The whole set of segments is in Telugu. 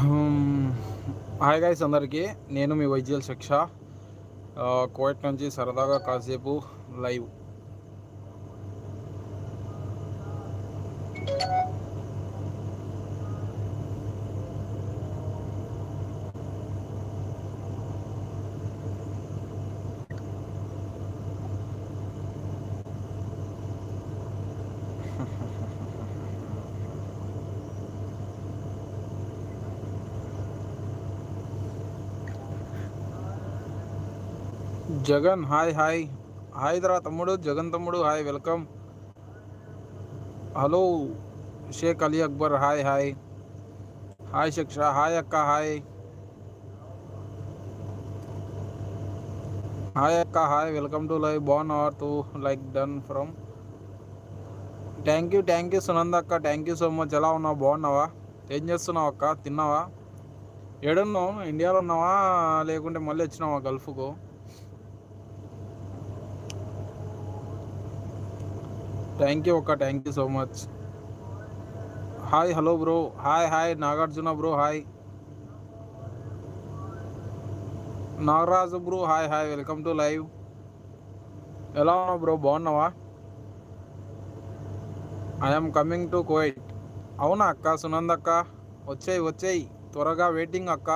హాయ్ గాయస్ అందరికీ. నేను మీ వైద్యుల శిక్ష. కోయట్ నుంచి సరదాగా కాసేపు live. Jagan hi hi. Hi దరా తమ్ముడు జగన్ తమ్ముడు hi welcome. Hello Shaik Ali Akbar hi hi. Hi Shiksha hi అక్క హాయ్. హాయ్ అక్క హాయ్ వెల్కమ్ టు లైవ్. బాగున్నావా to like done from. Thank you thank you Sunanda అక్క. Thank you so much. ఎలా ఉన్నావు? బాగున్నావా? ఏం చేస్తున్నావు అక్క? తిన్నావా? ఏడున్నావు? ఇండియాలో ఉన్నావా? లేకుంటే మళ్ళీ వచ్చినావా గల్ఫ్కు? థ్యాంక్ యూ అక్క thank you so much hi hello bro hi hi Nagarjuna bro hi Nagaraju bro hi hi welcome to live ఎలా ఉన్నావు బ్రో బాగున్నావా ఐఎమ్ కమింగ్ టు కోయిట్ అవునా అక్క సునంద్ అక్క వచ్చేయి వచ్చేయి త్వరగా వెయిటింగ్ అక్క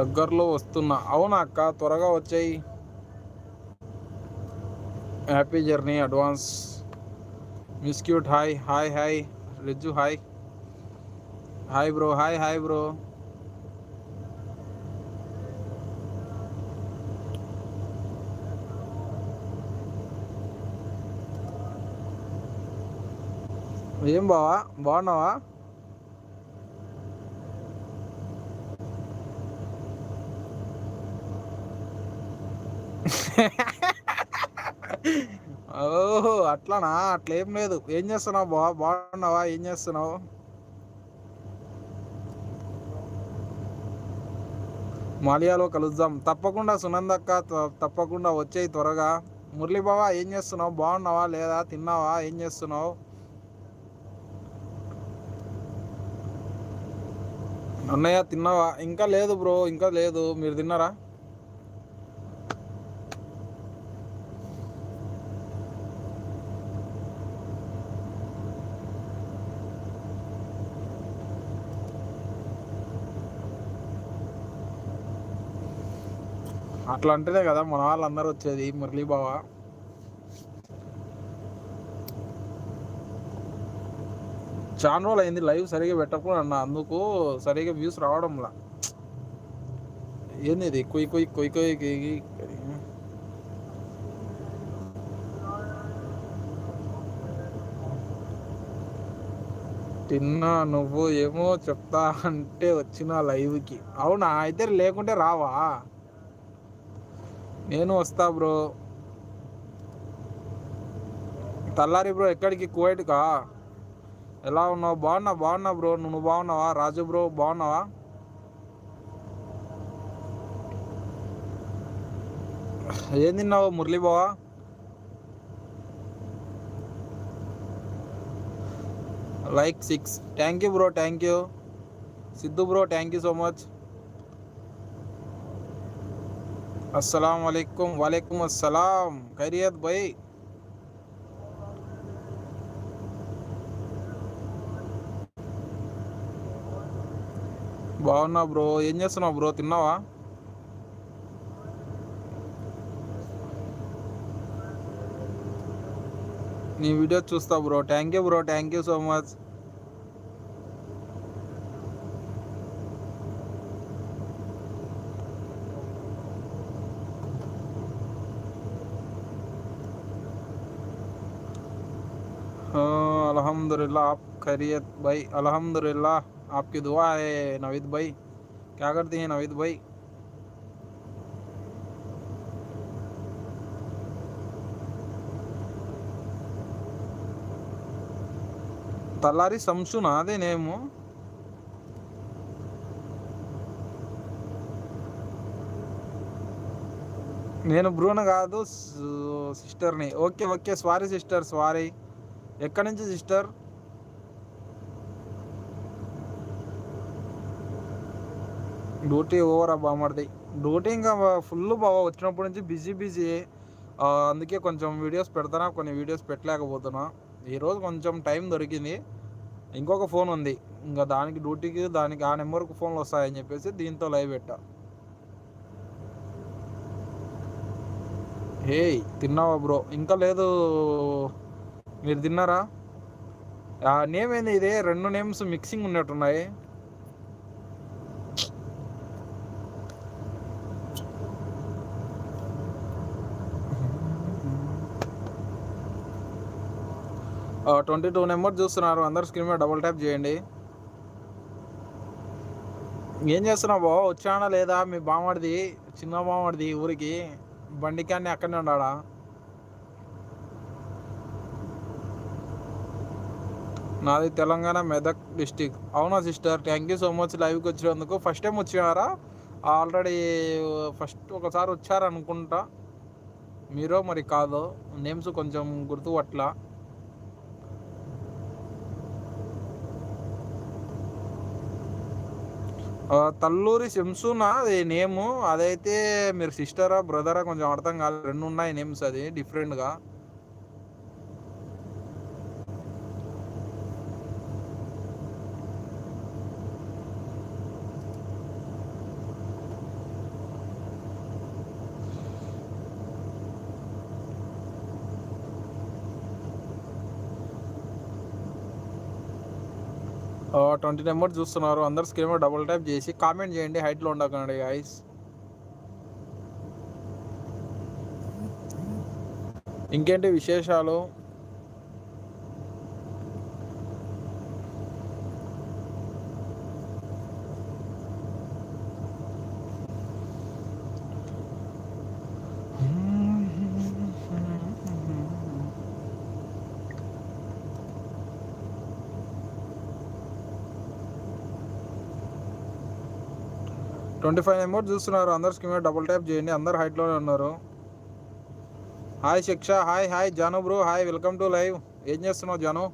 దగ్గరలో వస్తున్నా. అవునా అక్క? త్వరగా వచ్చాయి. హ్యాపీ జర్నీ అడ్వాన్స్ మిస్క్యూట్ hi hi hi Rizzu hi hi bro hi hi bro ఏం బావా? బాగున్నావా? అట్లానా? అట్లా ఏం లేదు. ఏం చేస్తున్నావు? బా బాగున్నావా? ఏం చేస్తున్నావు? మాలియాలో కలుద్దాం. తప్పకుండా సునందక్క తప్పకుండా వచ్చేయి త్వరగా. మురళీ బావా ఏం చేస్తున్నావు? బాగున్నావా? లేదా? తిన్నావా? ఏం చేస్తున్నావు? అన్నయ్య తిన్నావా? ఇంకా లేదు బ్రో ఇంకా లేదు. మీరు తిన్నారా? అట్లా అంటేనే కదా మన వాళ్ళందరూ వచ్చేది మురళీ బావ. చాలా రోజులు అయింది లైవ్ సరిగా పెట్టకుండా అన్న అందుకు సరిగా వ్యూస్ రావడంలా. ఏంది ఇది కొయ్యి కొయ్యి కొయ్యి కొయ్యి తిన్నా నువ్వు ఏమో చెప్తా అంటే వచ్చిన లైవ్కి. అవునా? అయితే లేకుంటే రావా? నేను వస్తా బ్రో. తల్లారి బ్రో ఎక్కడికి? కువైట్కా? ఎలా ఉన్నావు? బాగున్నా బాగున్నా బ్రో. నువ్వు బాగున్నావా? రాజు బ్రో బాగున్నావా? ఏం తిన్నావు? మురళీ బావా? Like six. Thank you bro. Thank you. Siddhu bro thank you so much. अस्सलाम वालेकुम वालेकुम अस्सलाम खैरियत भाई బాగున్నా బ్రో ఏం చేస్తున్నావు బ్రో తిన్నావా నీ వీడియో చూస్తా bro thank you bro thank you so much अल्हम्दुलिल्लाह आप खैरियत भाई अल्हम्दुलिल्लाह आपकी दुआ है नवीद भाई क्या करती हैं नवीद भाई తలారి సంసునా అదే నేము నేను బ్రూన కాదు సిస్టర్ని okay okay sorry sister sorry ఎక్కడి నుంచి సిస్టర్ డ్యూటీ ఓవర్ బామర్ది డ్యూటీ ఇంకా ఫుల్ బాగా వచ్చినప్పటి నుంచి బిజీ బిజీ. అందుకే కొంచెం వీడియోస్ పెడతానా కొన్ని వీడియోస్ పెట్టలేకపోతున్నా. ఈరోజు కొంచెం టైం దొరికింది. ఇంకొక ఫోన్ ఉంది. ఇంకా దానికి డ్యూటీకి దానికి ఆ నెంబర్కి ఫోన్లు వస్తాయని చెప్పేసి దీంతో లైవ్ పెట్టా. హే తిన్నావా బ్రో? ఇంకా లేదు. మీరు తిన్నారా? నేమ్ ఏంది ఇదే? రెండు నేమ్స్ మిక్సింగ్ ఉన్నట్టున్నాయి. ట్వంటీ టూ నెంబర్ చూస్తున్నారు. అందరు స్క్రీన్ మీద డబుల్ ట్యాప్ చేయండి. ఏం చేస్తున్నావు బావ? వచ్చానా లేదా? మీ బామ్మడిది చిన్న బామ్మడిది ఊరికి. బండికాన్ని అక్కడనే ఉన్నాడా నాది తెలంగాణ మెదక్ డిస్టిక్. అవునా sister? Thank you so much లైవ్కి వచ్చినందుకు. ఫస్ట్ టైం వచ్చినారా? ఆల్రెడీ ఫస్ట్ ఒకసారి వచ్చారనుకుంటా. మీరో మరి కాదో? నేమ్స్ కొంచెం గుర్తుపట్ల తల్లూరి శంసునా అది నేము. అదైతే మీరు సిస్టరా బ్రదరా కొంచెం అర్థం కాదు రెండు ఉన్నాయి నేమ్స్ అది డిఫరెంట్గా ట్వంటీ నెంబర్ చూస్తున్నారు. అందరు స్క్రీన్ డబుల్ ట్యాప్ చేసి కామెంట్ చేయండి. హైట్లో ఉండకండి ఐస్ ఇంకేంటి విశేషాలు? ట్వంటీ ఫైవ్ నెంబర్ చూస్తున్నారు. అందరు స్క్రీన్ మీద డబుల్ ట్యాప్ చేయండి. అందరు హైట్లోనే ఉన్నారు. Hi Shiksha. Hi hi Janu bro hi welcome to live ఏం చేస్తున్నావు జాను?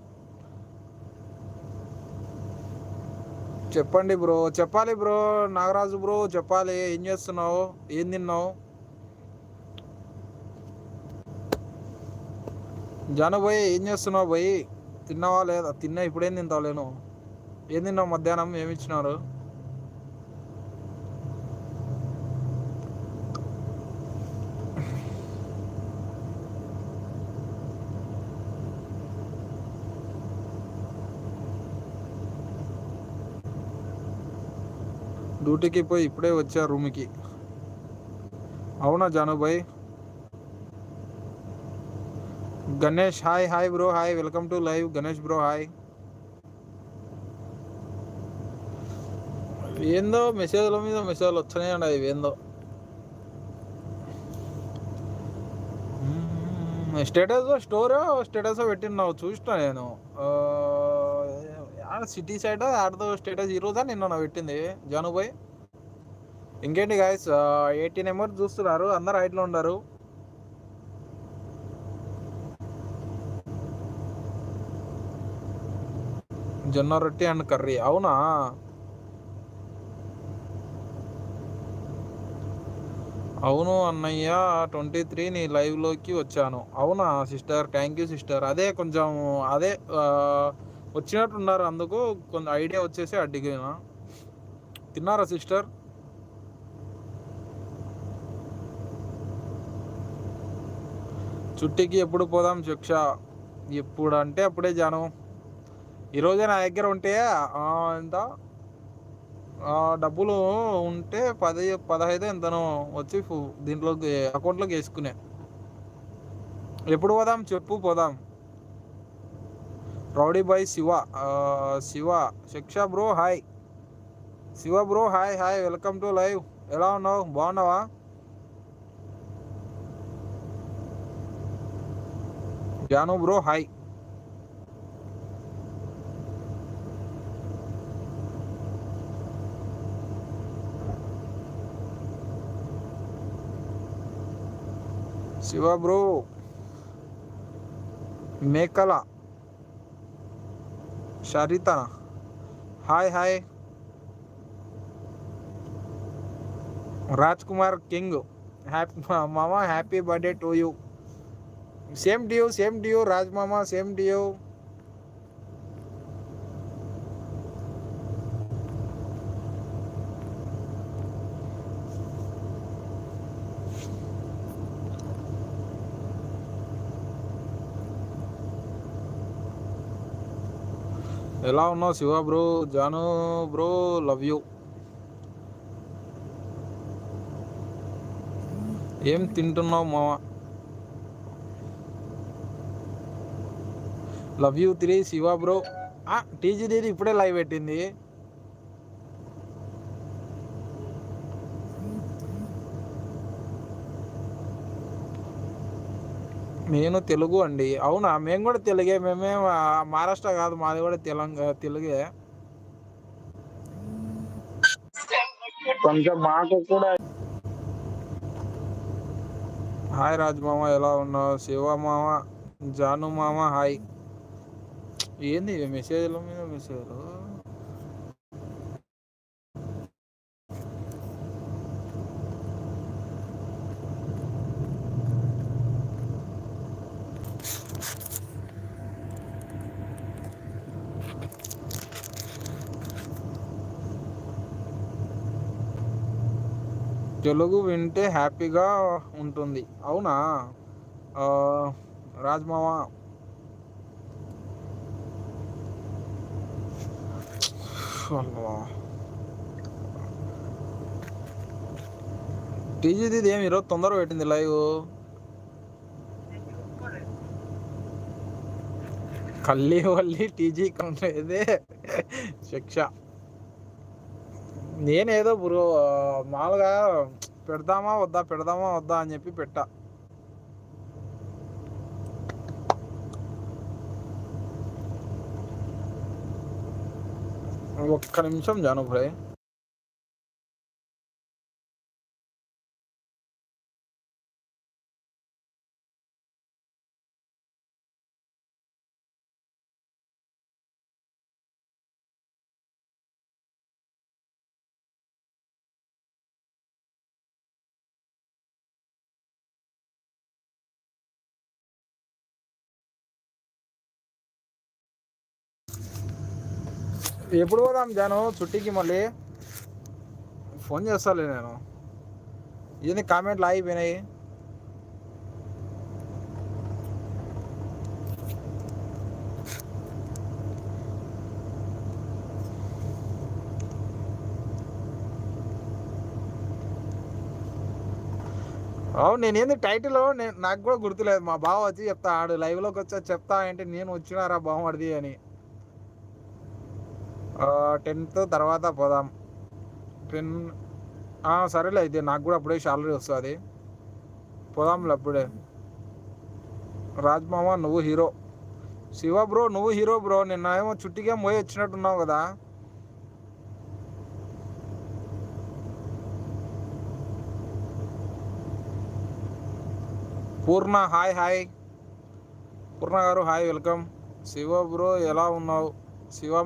చెప్పండి బ్రో చెప్పాలి బ్రో నాగరాజు బ్రో చెప్పాలి. ఏం చేస్తున్నావు? ఏం తిన్నావు? జాను పోయి ఏం చేస్తున్నావు పోయి తిన్నావా లేదా? తిన్నా ఇప్పుడేం తింటావు లేను? ఏం తిన్నావు మధ్యాహ్నం? ఏమి ఇచ్చినారు? డ్యూటీకి పోయి ఇప్పుడే వచ్చా రూమ్కి. అవునా Janubhai? Ganesh hi hi bro hi welcome to live. Ganesh bro hi. ఏందో మెసేజ్ల మీద మెసేజ్లు వచ్చినాయండి అవి ఏందో. స్టేటస్ స్టోరో స్టేటస్ పెట్టినావు చూసిన నేను. సిటీ సైడ్ ఆడదో స్టేటస్ ఈరోజా నిన్న పెట్టింది జానుబాయ్ ఇంకేంటి గాయస్ ఎయిటీ నెంబర్ చూస్తున్నారు అందరు హైట్లో ఉన్నారు. జొన్న రొట్టి అండ్ కర్రీ అవునా? అవును అన్నయ్య ట్వంటీ త్రీ నీ లైవ్లోకి వచ్చాను. అవునా సిస్టర్ థ్యాంక్ యూ సిస్టర్ అదే కొంచెం అదే వచ్చినట్టున్నారు అందుకు కొంచెం ఐడియా వచ్చేసి అడిగిన? తిన్నారా సిస్టర్ చుట్టికి ఎప్పుడు పోదాం శిక్ష ఎప్పుడు అంటే అప్పుడే జాను. ఈరోజే నా దగ్గర ఉంటే ఎంత? డబ్బులు ఉంటే పది పదహైదు ఎంతనో వచ్చి దీంట్లోకి అకౌంట్లోకి వేసుకునే. ఎప్పుడు పోదాం చెప్పు పోదాం. Rowdy bye Shiva Shiva Shiksha bro hi. Shiva bro hi hi welcome to live. ఎలా ఉన్నావు? బాగున్నావా? Janu bro hi Shiva bro Mekala Sharitha hi hi Raj Kumar king happy మామ happy birthday to you same to you same to you you Raj మామ సేమ్ డియో. ఎలా ఉన్నావు Shiva bro? Janu bro love you. ఏం తింటున్నావు మావా love you three Shiva bro. TG దీది ఇప్పుడే లైవ్ పెట్టింది. నేను తెలుగు అండి. అవునా? మేము కూడా తెలుగే. మేమే మహారాష్ట్ర కాదు మాది కూడా తెలంగాణ తెలుగే. కొంచెం మాకు కూడా హాయ్ రాజ్ మామ ఎలా ఉన్నావు? శివ మామ జాను మామ హాయ్. ఏంది ఇవి మెసేజ్ల మీద మెసేజ్ తెలుగు వింటే హ్యాపీగా ఉంటుంది. అవునా? రాజ్మావా రాజ్ ఇది అల్లా. ఏమి ఈరోజు తొందరగా పెట్టింది లైవ్? కల్లి వల్లి టీజీ కంటే శిక్ష. నేనేదో బ్రో మామూలుగా పెడదామా వద్దా పెడదామా వద్దా అని చెప్పి పెట్టా. ఒక్క నిమిషం జాను భాయ్ ఎప్పుడు పోదాం జాను చుట్టికి మళ్ళీ ఫోన్ చేస్తాలే నేను. ఏంది కామెంట్లు ఆగిపోయినాయి. అవును నేనేంది టైటిల్? నేను నాకు కూడా గుర్తులేదు. మా బావ వచ్చి చెప్తా ఆడు లైవ్లోకి వచ్చా చెప్తా అంటే నేను వచ్చినారా బాగుపడిది అని. టెన్త్ తర్వాత పోదాం. టెన్ సరేలే అయితే నాకు కూడా అప్పుడే శాలరీ వస్తుంది. పోదాంలే అప్పుడే. రాజ్మామ నువ్వు హీరో. శివ బ్రో నువ్వు హీరో బ్రో నిన్న ఏమో చుట్టిగా మోయి వచ్చినట్టున్నావు కదా. పూర్ణ హాయ్ హాయ్. పూర్ణ గారు హాయ్ వెల్కమ్. శివ బ్రో ఎలా ఉన్నావు? శివ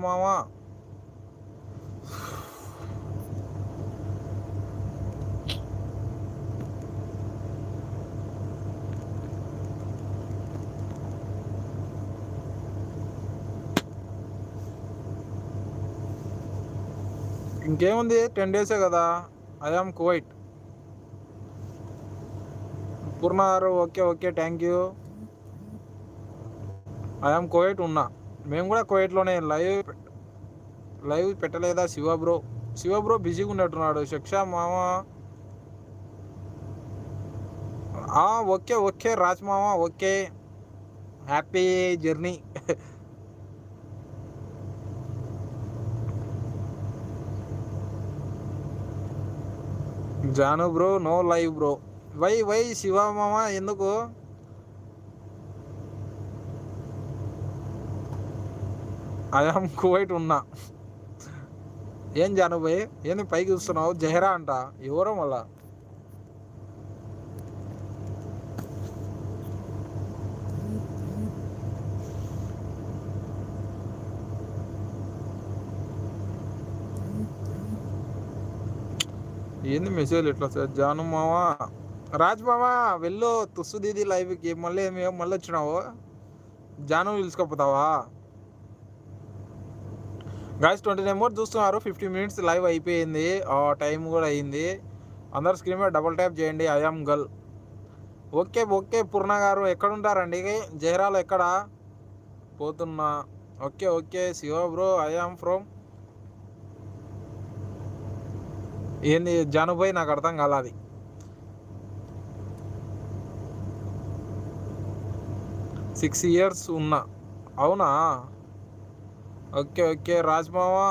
ఇంకేముంది? టెన్ డేసే కదా. ఐఆమ్ కువైట్ పూర్ణ గారు okay okay thank you I am Kuwait ఉన్నా. మేము కూడా కువైట్లోనే లైవ్ లైవ్ పెట్టలేదా శివ బ్రో శివ బ్రో బిజీగా ఉన్నట్టున్నాడు. శిక్ష మామ. ఓకే ఓకే రాజ్ మామ okay. Happy journey Janu bro no live bro. Why why శివమామ ఎందుకు? ఐఎమ్ కువైట్ ఉన్నా. ఏం జాను భాయ్ ఏంది పైకి చూస్తున్నావు? జహరా అంట? ఎవరో మళ్ళా? ఏంది మెసేజ్ ఎట్లా సార్ జాను మావా? రాజ్ మావా వెళ్ళు తుస్సు దీది లైవ్కి మళ్ళీ మేము మళ్ళీ వచ్చినావు? జాను పిలుచుకోపోతావా? గాయస్ ట్వంటీ నెంబర్ చూస్తున్నారు. ఫిఫ్టీ మినిట్స్ లైవ్ అయిపోయింది. టైం కూడా అయింది. అందరు స్క్రీన్ మీద డబుల్ ట్యాప్ చేయండి. I am girl okay okay Purna గారు ఎక్కడుంటారండి జహరాలు ఎక్కడ? పోతున్నా. Okay okay Shiva bro I am from ఏంది జనుభాయ్ నాకు అర్థం కాలేదు సిక్స్ ఇయర్స్ ఉన్నా. అవునా? Okay okay రాజ్మావా?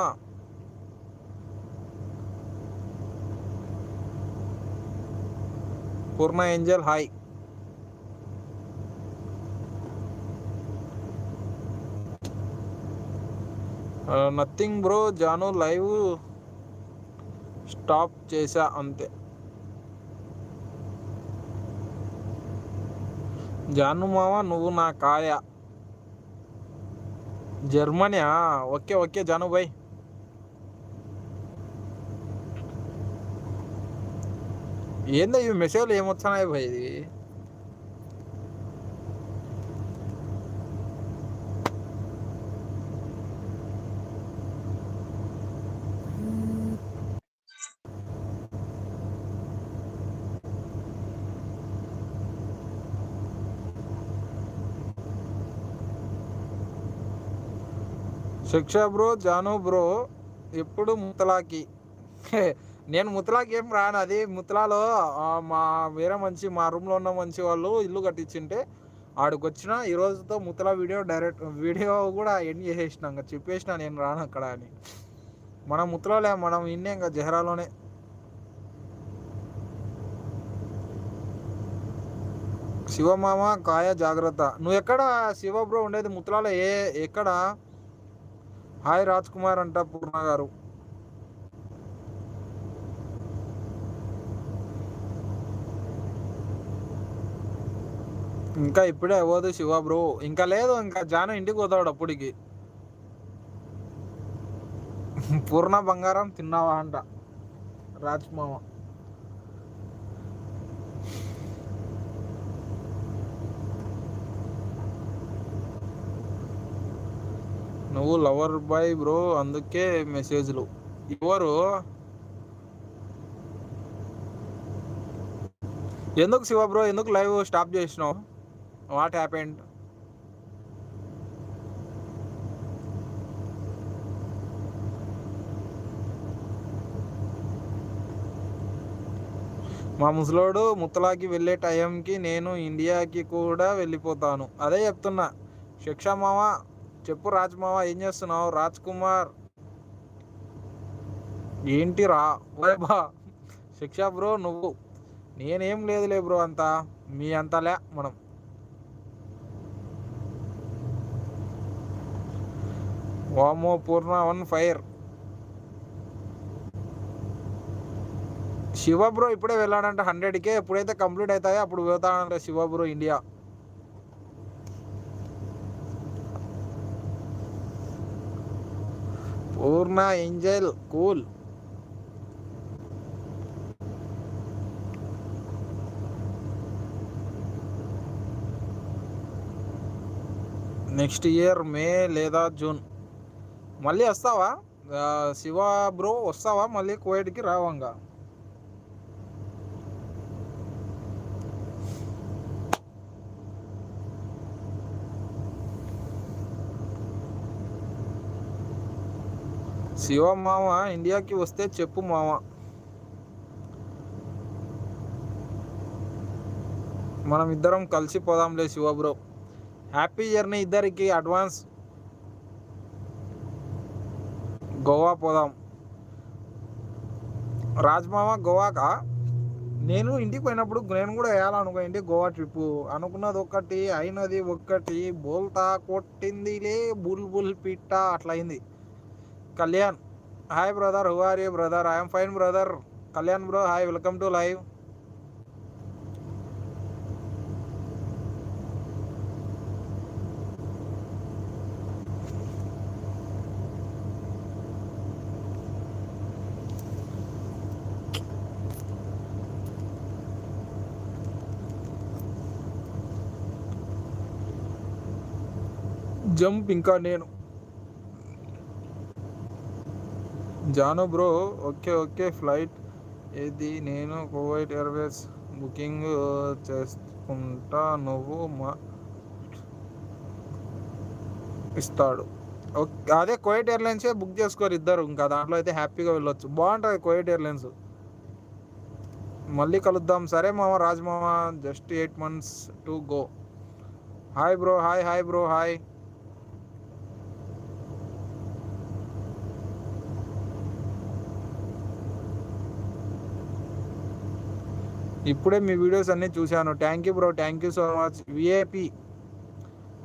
Purna angel hi. Uh, nothing bro Janu live. Stop చేసా అంతే జాను మామ నువ్వు నా కాయ జర్మనీ ఓకే ఓకే జాను భాయ్ ఏందో ఇవి మెసేజ్లు ఏమొచ్చాయి భాయ్ ఇది శిక్ష బ్రో జాను బ్రో ఎప్పుడు ముతలాకి. నేను ముతలాకి ఏం రాను. అది ముతలాలో మా వేరే మంచి మా రూమ్లో ఉన్న మంచి వాళ్ళు ఇల్లు కట్టించింటే ఆడికి వచ్చిన ఈ రోజుతో ముతలా వీడియో డైరెక్ట్ వీడియో కూడా ఎండ్ చేసేసిన. ఇంకా చెప్పేసిన నేను రాను అక్కడ అని. మనం ముతలాలే మనం ఇన్నే ఇంకా జహరాలోనే. శివమామ కాయ జాగ్రత్త. నువ్వు ఎక్కడ శివ బ్రో ఉండేది ముతలాలో? ఏ ఎక్కడ? హాయ్ రాజ్ కుమార్ అంట పూర్ణ గారు. ఇంకా ఇప్పుడే అవ్వదు శివ బ్రో. ఇంకా లేదు ఇంకా జాన ఇంటికి పోతాడు అప్పటికి పూర్ణ బంగారం తిన్నావా అంట రాజ్ మామ నువ్వు లవర్ బాయ్ బ్రో అందుకే మెసేజ్లు ఎవరు? ఎందుకు శివ బ్రో ఎందుకు లైవ్ స్టాప్ చేసినావు? వాట్ హ్యాపెండ్ మా ముసలోడు ముత్తలాకి వెళ్ళే టైంకి నేను ఇండియాకి కూడా వెళ్ళిపోతాను. అదే చెప్తున్నా. శిక్ష మామ చెప్పు రాజ్మావ ఏం చేస్తున్నావు? రాజ్ కుమార్ ఏంటి రా? బా. శిక్ష బ్రో నువ్వు. నేనేం లేదులే బ్రో అంతా. మీ అంతలే మనం. వామో Purna one fire. Shiva bro ఇప్పుడే వెళ్ళాడంటే హండ్రెడ్కే. ఎప్పుడైతే కంప్లీట్ అవుతాయో అప్పుడు వెళ్తాడంట Shiva bro India. Purna angel cool. Next year May లేదా జూన్. మళ్ళీ వస్తావా? శివ బ్రో వస్తావా? మళ్ళీ కోవిడ్కి రావంగా. శివ మామ ఇండియాకి వస్తే చెప్పు మామ మనం ఇద్దరం కలిసి పోదాంలే శివ బ్రో. హ్యాపీ జర్నీ ఇద్దరికి అడ్వాన్స్. గోవా పోదాం. రాజ్మామ గోవాకా? నేను ఇంటికి పోయినప్పుడు నేను కూడా వేయాలనుకో ఇంటి గోవా ట్రిప్ అనుకున్నది ఒకటి అయినది ఒక్కటి బోల్తా కొట్టిందిలే బుల్ బుల్ పిట్ట అట్లయింది. Kalyan hi brother who are you brother I am fine brother Kalyan bro hi welcome to live जम इंका नैन Janu bro okay okay flight ఏది? నేను కువైట్ ఎయిర్వేస్ బుకింగ్ చేసుకుంటా నువ్వు మా ఇస్తాడు. ఓకే అదే కోయట్ ఎయిర్లైన్సే బుక్ చేసుకోరు ఇద్దరు ఇంకా దాంట్లో అయితే హ్యాపీగా వెళ్ళొచ్చు. బాగుంటుంది కోయట్ ఎయిర్లైన్స్. మళ్ళీ కలుద్దాం. సరే మామ రాజ్ మామ just eight months to go. Hi bro hi hi bro hi. ఇప్పుడే మీ వీడియోస్ అన్నీ చూశాను. Thank you bro thank you so much VIP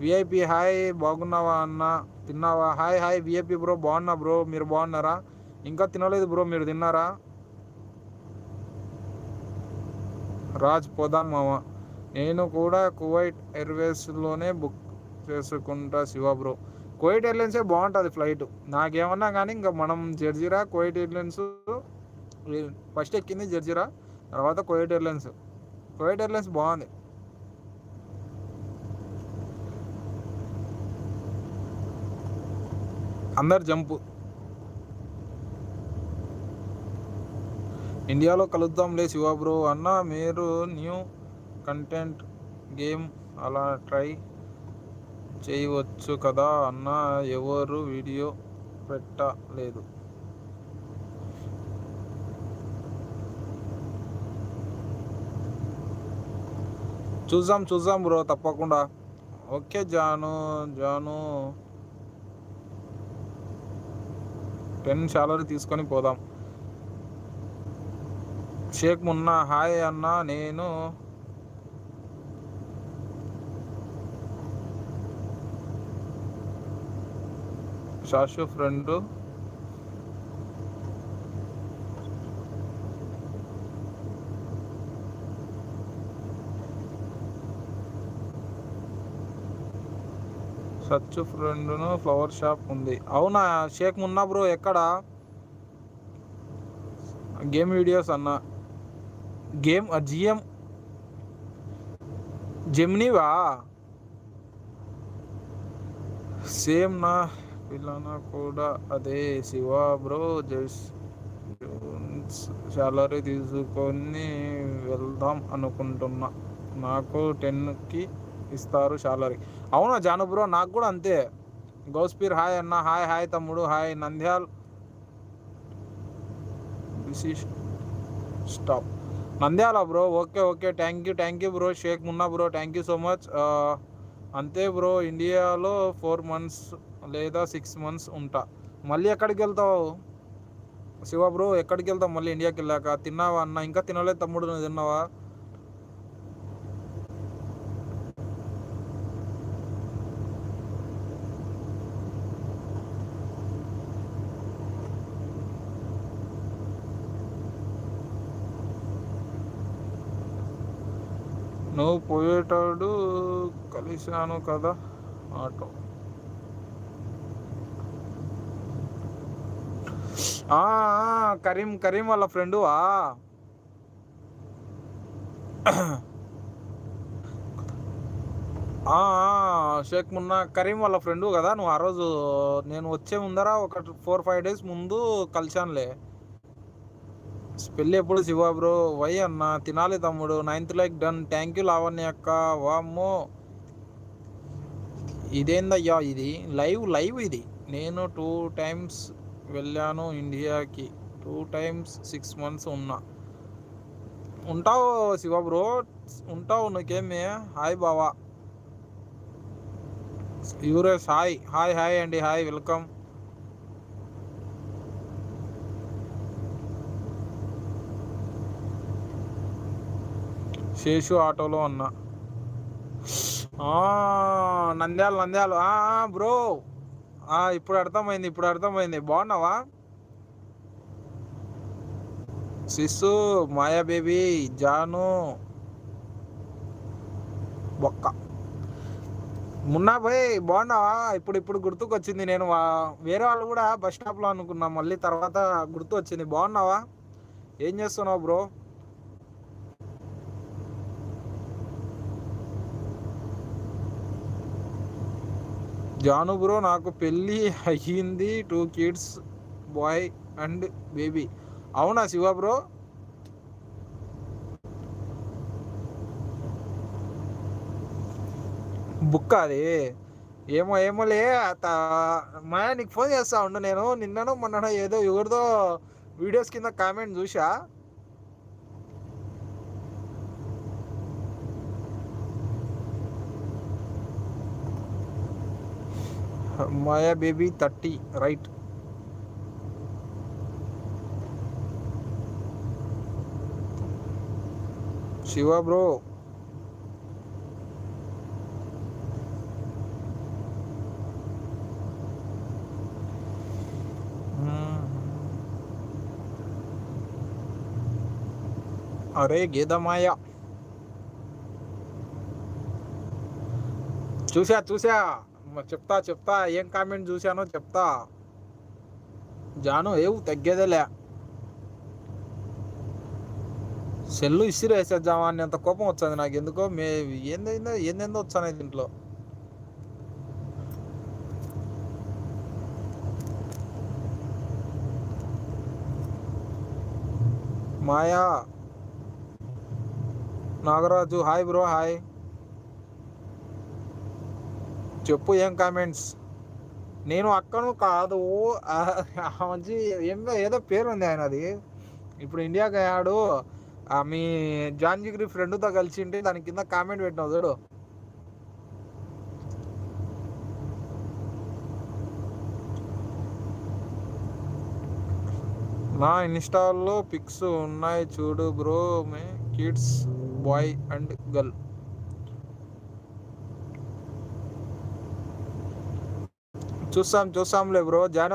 VIP hi బాగున్నావా అన్న? తిన్నావా? హాయ్ హాయ్ విఐపి బ్రో బాగున్నా బ్రో మీరు బాగున్నారా? ఇంకా తినలేదు బ్రో మీరు తిన్నారా? రాజ్ పోదాం మామ. నేను కూడా కువైట్ ఎయిర్వేస్లోనే బుక్ చేసుకుంటా శివ బ్రో కువైట్ ఎయిర్లైన్సే బాగుంటుంది ఫ్లైట్. నాకేమన్నా కానీ ఇంకా మనం జర్జిరా కువైట్ ఎయిర్లైన్స్ ఫస్ట్ ఎక్కింది జర్జిరా. తర్వాత కోయట్ ఎయిర్లైన్స్ కోయట్ ఎయిర్లైన్స్ బాగుంది. అందరు జంపు. ఇండియాలో కలుద్దాంలే శివ బ్రో అన్న మీరు న్యూ కంటెంట్ గేమ్ అలా ట్రై చేయవచ్చు కదా అన్న ఎవరు వీడియో పెట్టలేదు. చూద్దాం చూద్దాం బ్రో తప్పకుండా. Okay Janu Janu. Ten salary తీసుకొని పోదాం. షేక్ మున్నా హాయ్ అన్న నేను. షాషు ఫ్రెండ్. సచ్ ఫ్రెండ్ను ఫ్లవర్ షాప్ ఉంది. అవునా షేక్ మున్నా బ్రో ఎక్కడ? గేమ్ వీడియోస్ అన్న. Game GM. జెమ్నీవా? సేమ్ నా పిల్లన కూడా అదే శివ బ్రో జస్ సాలరీ తీసుకొని వెళ్దాం అనుకుంటున్నా. నాకు టెన్కి ఇస్తారు సాలరీ అవునా జాను బ్రో? నాకు కూడా అంతే. గౌస్పీర్ హాయ్ అన్న. హాయ్ హాయ్ తమ్ముడు. Hi Nandyal. Stop Nandyala bro okay okay. Thank you thank you bro. Shaik Munna bro thank you so much అంతే బ్రో. ఇండియాలో ఫోర్ మంత్స్ లేదా సిక్స్ మంత్స్ ఉంటా. మళ్ళీ ఎక్కడికి వెళ్తావు? శివ బ్రో ఎక్కడికి వెళ్తావు? మళ్ళీ ఇండియాకి వెళ్ళాక? తిన్నావా అన్న? ఇంకా తినలేదు తమ్ముడు నువ్వు తిన్నావా? నువ్వు పోయేటాడు కలిశాను కదా ఆటో. కరీం కరీం వాళ్ళ ఫ్రెండువా షేక్ మున్నా కరీం వాళ్ళ ఫ్రెండు కదా నువ్వు ఆ రోజు నేను వచ్చే ముందర ఒక ఫోర్ ఫైవ్ డేస్ ముందు కలిశానులే. పెళ్ళి ఎప్పుడు శివ బ్రో వై అన్న తినాలి తమ్ముడు ninth like done thank you Lavanya అక్క వామ్మో. ఇదేందయ్యా ఇది? లైవ్ లైవ్ ఇది. నేను టూ టైమ్స్ వెళ్ళాను ఇండియాకి. టూ టైమ్స్ సిక్స్ మంత్స్ ఉన్నా. ఉంటావు శివ బ్రో ఉంటావు నీకేమే? హాయ్ బావా. యూరేస్ హాయ్. హాయ్ హాయ్ అండి హాయ్ వెల్కమ్. శేషు ఆటోలో ఉన్నా. నంద్యాలు నంద్యాల. నంద్యాల బ్రో. ఇప్పుడు అర్థమైంది ఇప్పుడు అర్థమైంది. బాగున్నావా? సిస్సు మాయా బేబీ జాను. బొక్క. మున్నా భయ్ బాగున్నావా? ఇప్పుడు ఇప్పుడు గుర్తుకొచ్చింది నేను. వా- వేరే వాళ్ళు కూడా బస్ స్టాప్లో అనుకున్నా. మళ్ళీ తర్వాత గుర్తు వచ్చింది బాగున్నావా? ఏం చేస్తున్నావు బ్రో? జాను బ్రో నాకు పెళ్ళి అయ్యింది two kids boy and baby అవునా శివ బ్రో? బుక్ అది? ఏమో ఏమోలే మా నీకు ఫోన్ చేస్తా ఉండు నేను. నిన్నను మొన్న ఏదో ఎవరిదో వీడియోస్ కింద కామెంట్ చూసా Maya baby thirty right Shiva bro అరే గీతమాయ చూసా చూసా మ- చెప్తా చెప్తా. ఏం కామెంట్ చూశానో చెప్తా. జాను ఏవు తగ్గేదేలే. సెల్లు ఇసిరు వేసేద్దామా అని అంత కోపం వచ్చింది నాకు ఎందుకో మే ఏందైందో ఏందేందో వచ్చాను దీంట్లో. Maya. Nagaraju hi bro hi. చెప్పు ఏం కామెంట్స్ నేను అక్కను కాదు. మంచి ఏందో ఏదో పేరు ఉంది ఆయనది. ఇప్పుడు ఇండియాకి అయ్యాడు. మీ జాన్ జిగ్రీ ఫ్రెండ్తో కలిసి ఉంటే దాని కింద కామెంట్ పెట్టినావు చూడు. నా ఇన్స్టాల్లో పిక్స్ ఉన్నాయి చూడు bro. My kids boy and girl. చూస్తాం చూస్తాంలే బ్రో. జాన్